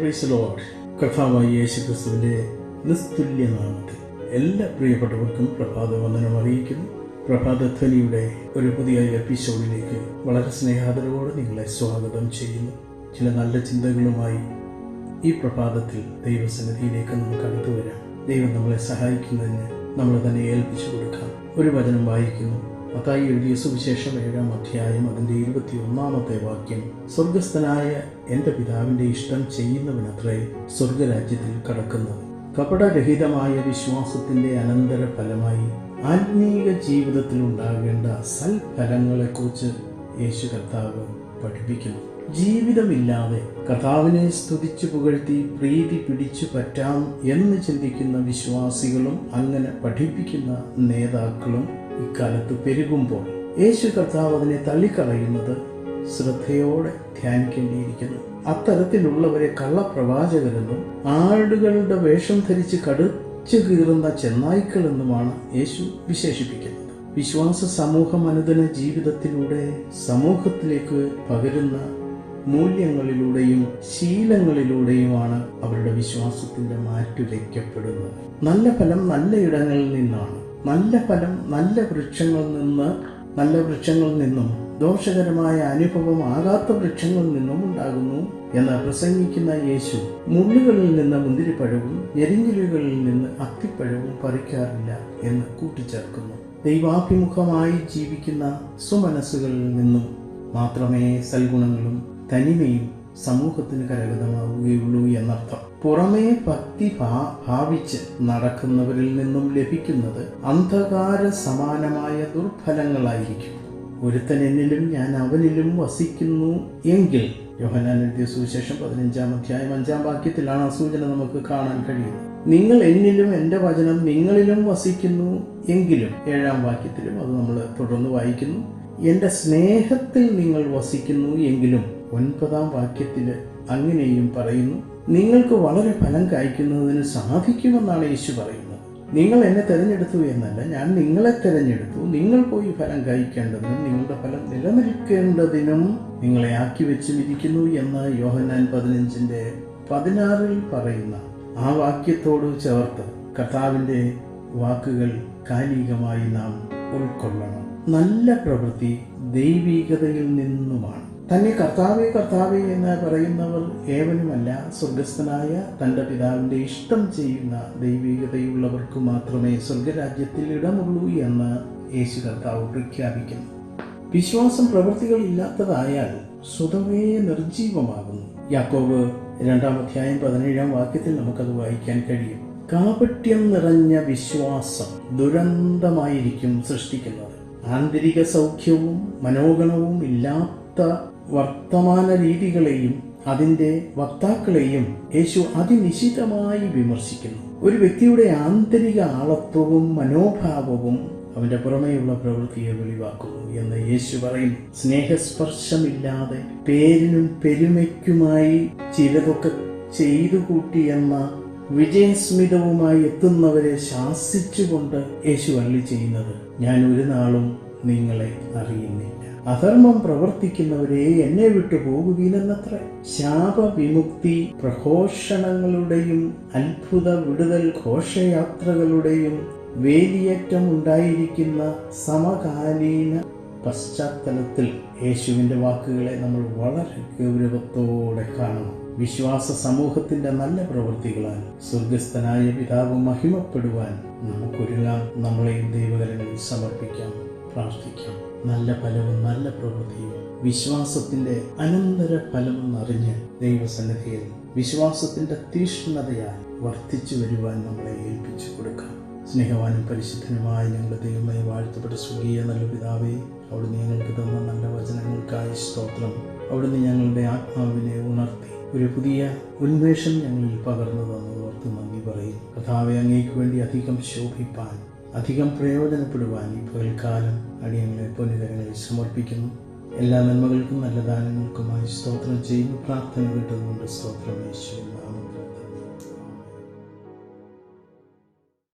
Praise Lord കർത്താവായ യേശു ക്രിസ്തുവിന്റെ നിസ്തുല്യ നാമത്തിൽ എല്ലാ പ്രിയപ്പെട്ടവർക്കും പ്രഭാത വന്ദനം അറിയിക്കുന്നു. പ്രഭാതധ്വനിയുടെ ഒരു പുതിയ എപ്പിസോഡിലേക്ക് വളരെ സ്നേഹാദരവോടെ നിങ്ങളെ സ്വാഗതം ചെയ്യുന്നു. ചില നല്ല ചിന്തകളുമായി ഈ പ്രഭാതത്തിൽ ദൈവസന്നിധിയിലേക്ക് നമുക്ക് അടുത്തു വരാം ദൈവം നമ്മളെ സഹായിക്കുന്നതിന് നമ്മൾ തന്നെ ഏൽപ്പിച്ചു കൊടുക്കാം. ഒരു വചനം വായിക്കുന്നു. മത്തായി എഴുതിയ സുവിശേഷം ഏഴാം അധ്യായം അതിന്റെ ഇരുപത്തി ഒന്നാമത്തെ വാക്യം. സ്വർഗസ്ഥനായ എന്റെ പിതാവിന്റെ ഇഷ്ടം ചെയ്യുന്നവനത്രേ സ്വർഗരാജ്യത്തിൽ കടക്കുന്നത് കപടരഹിതമായ വിശ്വാസത്തിന്റെ അനന്തര ഫലമായി ആത്മീക ജീവിതത്തിൽ ഉണ്ടാകേണ്ട സൽഫലങ്ങളെക്കുറിച്ച് യേശു കർത്താവ് പഠിപ്പിക്കുന്നു. ജീവിതമില്ലാതെ കർത്താവിനെ സ്തുതിച്ചു പുകഴ്ത്തി പ്രീതി പിടിച്ചു പറ്റാം എന്ന് ചിന്തിക്കുന്ന വിശ്വാസികളും അങ്ങനെ പഠിപ്പിക്കുന്ന നേതാക്കളും ഇക്കാലത്ത് പെരുകുമ്പോൾ യേശു കർത്താവ് അതിനെ തള്ളിക്കളയുന്നത് ശ്രദ്ധയോടെ ധ്യാനിക്കേണ്ടിയിരിക്കുന്നു. അത്തരത്തിലുള്ളവരെ കള്ളപ്രവാചകരെന്നും ആടുകളുടെ വേഷം ധരിച്ച് കടുച്ചു കീറുന്ന ചെന്നായ്ക്കളെന്നുമാണ് യേശു വിശേഷിപ്പിക്കുന്നത്. വിശ്വാസ സമൂഹം അനുദിന ജീവിതത്തിലൂടെ സമൂഹത്തിലേക്ക് പകരുന്ന മൂല്യങ്ങളിലൂടെയും ശീലങ്ങളിലൂടെയുമാണ് അവരുടെ വിശ്വാസത്തിന്റെ മാറ്റുരയ്ക്കപ്പെടുന്നത് നല്ല ഫലം നല്ല ഇടങ്ങളിൽ നിന്നാണ് നല്ല ഫലം നല്ല വൃക്ഷങ്ങളിൽ നിന്ന് നല്ല വൃക്ഷങ്ങളിൽ നിന്നും ദോഷകരമായ അനുഭവം ആകാത്ത വൃക്ഷങ്ങളിൽ നിന്നും ഉണ്ടാകുന്നു എന്ന് പ്രസംഗിക്കുന്ന യേശു. മുള്ളുകളിൽ നിന്ന് മുന്തിരിപ്പഴവും ഞെരിഞ്ഞിലുകളിൽ നിന്ന് അത്തിപ്പഴവും പറിക്കാറില്ല എന്ന് കൂട്ടിച്ചേർക്കുന്നു. ദൈവാഭിമുഖമായി ജീവിക്കുന്ന സുമനസ്സുകളിൽ നിന്നും മാത്രമേ സൽഗുണങ്ങളും തനിമയും സമൂഹത്തിന് കരഗതമാവുകയുള്ളൂ എന്നർത്ഥം. പുറമേ ഭക്തി ഭാവിച്ച് നടക്കുന്നവരിൽ നിന്നും ലഭിക്കുന്നത് അന്ധകാര സമാനമായ ദുർഫലങ്ങളായിരിക്കും ഒരുത്തൻ എന്നിലും ഞാൻ അവനിലും വസിക്കുന്നു എങ്കിൽ യോഹനാൻ എഴുതിയ സുവിശേഷം പതിനഞ്ചാം അധ്യായം അഞ്ചാം വാക്യത്തിലാണ് ആ സൂചന നമുക്ക് കാണാൻ കഴിയുന്നത്. നിങ്ങൾ എന്നിലും എന്റെ വചനം നിങ്ങളിലും വസിക്കുന്നു എങ്കിലും ഏഴാം വാക്യത്തിലും അത് നമ്മൾ തുടർന്ന് വായിക്കുന്നു എന്റെ സ്നേഹത്തിൽ നിങ്ങൾ വസിക്കുന്നു എങ്കിലും ഒൻപതാം വാക്യത്തിൽ അങ്ങനെയും പറയുന്നു നിങ്ങൾക്ക് വളരെ ഫലം കായ്ക്കുന്നതിന് സാധിക്കുമെന്നാണ് യേശു പറയുന്നത്. നിങ്ങൾ എന്നെ തിരഞ്ഞെടുത്തു എന്നല്ല ഞാൻ നിങ്ങളെ തിരഞ്ഞെടുത്തു. നിങ്ങൾ പോയി ഫലം കായ്ക്കേണ്ടതിനും നിങ്ങളുടെ ഫലം നിലനിൽക്കേണ്ടതിനും നിങ്ങളെ ആക്കി വെച്ചിരിക്കുന്നു എന്ന് യോഹന്നാൻ പതിനഞ്ചിന്റെ പതിനാറിൽ പറയുന്ന ആ വാക്യത്തോട് ചേർത്ത് കർത്താവിന്റെ വാക്കുകൾ കാലികമായി നാം ഉൾക്കൊള്ളണം. നല്ല പ്രവൃത്തി ദൈവികതയിൽ നിന്നുമാണ്. തന്നെ കർത്താവെ കർത്താവെ എന്ന് പറയുന്നവർ ഏവനുമല്ല സ്വർഗസ്ഥനായ തന്റെ പിതാവിന്റെ ഇഷ്ടം ചെയ്യുന്ന ദൈവികതയുള്ളവർക്ക് മാത്രമേ സ്വർഗരാജ്യത്തിൽ ഇടമുള്ളൂ എന്ന് യേശു കർത്താവ് പ്രഖ്യാപിക്കുന്നു. വിശ്വാസം പ്രവൃത്തികൾ ഇല്ലാത്തതായാൽ സ്വതവേ നിർജീവമാകുന്നു യാക്കോബ് രണ്ടാം അധ്യായം പതിനേഴാം വാക്യത്തിൽ നമുക്കത് വായിക്കാൻ കഴിയും. കാപട്യം നിറഞ്ഞ വിശ്വാസം ദുരന്തമായിരിക്കും സൃഷ്ടിക്കുന്നത്. ആന്തരിക സൗഖ്യവും മനോഗണവും ഇല്ലാത്ത വർത്തമാന രീതികളെയും അതിന്റെ വക്താക്കളെയും യേശു അതിനിശിതമായി വിമർശിക്കുന്നു. ഒരു വ്യക്തിയുടെ ആന്തരിക ആളത്വവും മനോഭാവവും അവന്റെ പുറമേയുള്ള പ്രവൃത്തിയെ വെളിവാക്കുന്നു എന്ന് യേശു പറയും സ്നേഹസ്പർശമില്ലാതെ പേരിനും പെരുമയ്ക്കുമായി ചിലതൊക്കെ ചെയ്തു കൂട്ടി എന്ന വിജയസ്മിതവുമായി എത്തുന്നവരെ ശാസിച്ചുകൊണ്ട് യേശു അള്ളി ചെയ്യുന്നത് ഞാൻ ഒരു നാളും നിങ്ങളെ അറിയുന്നില്ല. അധർമ്മം പ്രവർത്തിക്കുന്നവരെ എന്നെ വിട്ടു പോകുവീനെന്നത്ര ശാപവിമുക്തി പ്രഘോഷണങ്ങളുടെയും അത്ഭുത വിടുതൽ ഘോഷയാത്രകളുടെയും വേലിയേറ്റം ഉണ്ടായിരിക്കുന്ന സമകാലീന പശ്ചാത്തലത്തിൽ യേശുവിന്റെ വാക്കുകളെ നമ്മൾ വളരെ ഗൗരവത്തോടെ കാണണം. വിശ്വാസ സമൂഹത്തിന്റെ നല്ല പ്രവൃത്തികളാൽ സ്വർഗസ്ഥനായ പിതാവ് മഹിമപ്പെടുവാൻ നമുക്കൊരുങ്ങാം. നമ്മളെയും ദൈവകരങ്ങളിൽ സമർപ്പിക്കാം. പ്രാർത്ഥിക്കാം. നല്ല ഫലവും നല്ല പ്രവൃത്തിയും വിശ്വാസത്തിന്റെ അനന്തര ഫലമെന്നറിഞ്ഞ് ദൈവസന്നിധിയിൽ വിശ്വാസത്തിന്റെ തീഷ്ണതയാൽ വർദ്ധിച്ചു വരുവാൻ നമ്മളെ ഏൽപ്പിച്ചു കൊടുക്കാം. സ്നേഹവാനും പരിശുദ്ധനുമായ ഞങ്ങളുടെ ദൈവമായി വാഴ്ത്തപ്പെട്ട സ്വർഗീയ നല്ല പിതാവേ അവിടുന്ന് ഞങ്ങൾക്ക് തന്ന നല്ല വചനങ്ങൾക്കായി സ്തോത്രം. അവിടുന്ന് ഞങ്ങളുടെ ആത്മാവിനെ ഉണർത്തി ഒരു പുതിയ ഉന്മേഷം ഞങ്ങളിൽ പകർന്നു തന്നു ഓർത്ത് നന്ദി പറയും. കഥാവെ അങ്ങേക്ക് വേണ്ടി അധികം ശോഭിപ്പാൻ അധികം പ്രയോജനപ്പെടുവാൻ ഈ പകൽക്കാലം അടിയങ്ങളെ പൊന്നുകരങ്ങളിൽ സമർപ്പിക്കുന്നു. എല്ലാ നന്മകൾക്കും നല്ല ദാനങ്ങൾക്കുമായി സ്തോത്രം ചെയ്യുന്നു. പ്രാർത്ഥന കിട്ടുന്നുണ്ട് സ്തോത്രം യേശുവിനാമത്തിൽ